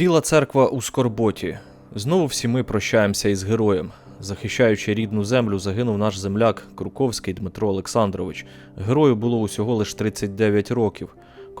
Біла церква у Скорботі. Знову всі ми прощаємося із героєм. Захищаючи рідну землю, загинув наш земляк Круковський Дмитро Олександрович. Герою було усього лише 39 років.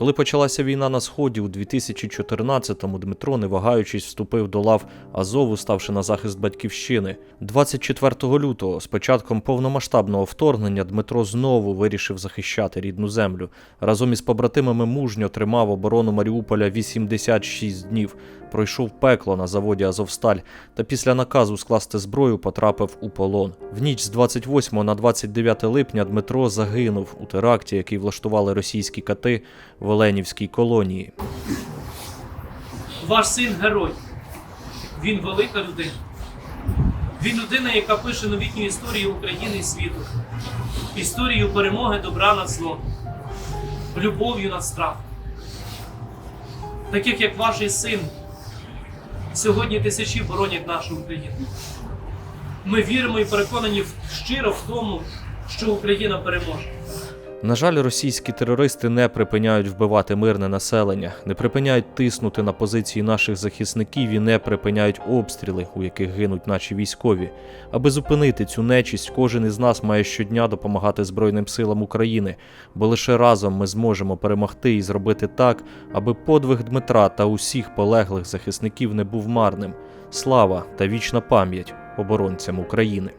Коли почалася війна на сході у 2014-му, Дмитро, не вагаючись, вступив до лав Азову, ставши на захист батьківщини. 24 лютого, з початком повномасштабного вторгнення, Дмитро знову вирішив захищати рідну землю. Разом із побратимами мужньо тримав оборону Маріуполя 86 днів. Пройшов пекло на заводі Азовсталь та після наказу скласти зброю потрапив у полон. В ніч з 28 на 29 липня Дмитро загинув у теракті, який влаштували російські кати в Оленівській колонії. Ваш син герой. Він велика людина. Він людина, яка пише новітню історію України і світу. Історію перемоги добра над злом, любов'ю над страхом. Таких як ваш син, сьогодні тисячі боронять нашу Україну. Ми віримо і переконані щиро в тому, що Україна переможе. На жаль, російські терористи не припиняють вбивати мирне населення, не припиняють тиснути на позиції наших захисників і не припиняють обстріли, у яких гинуть наші військові. Аби зупинити цю нечість, кожен із нас має щодня допомагати Збройним силам України, бо лише разом ми зможемо перемогти і зробити так, аби подвиг Дмитра та усіх полеглих захисників не був марним. Слава та вічна пам'ять оборонцям України.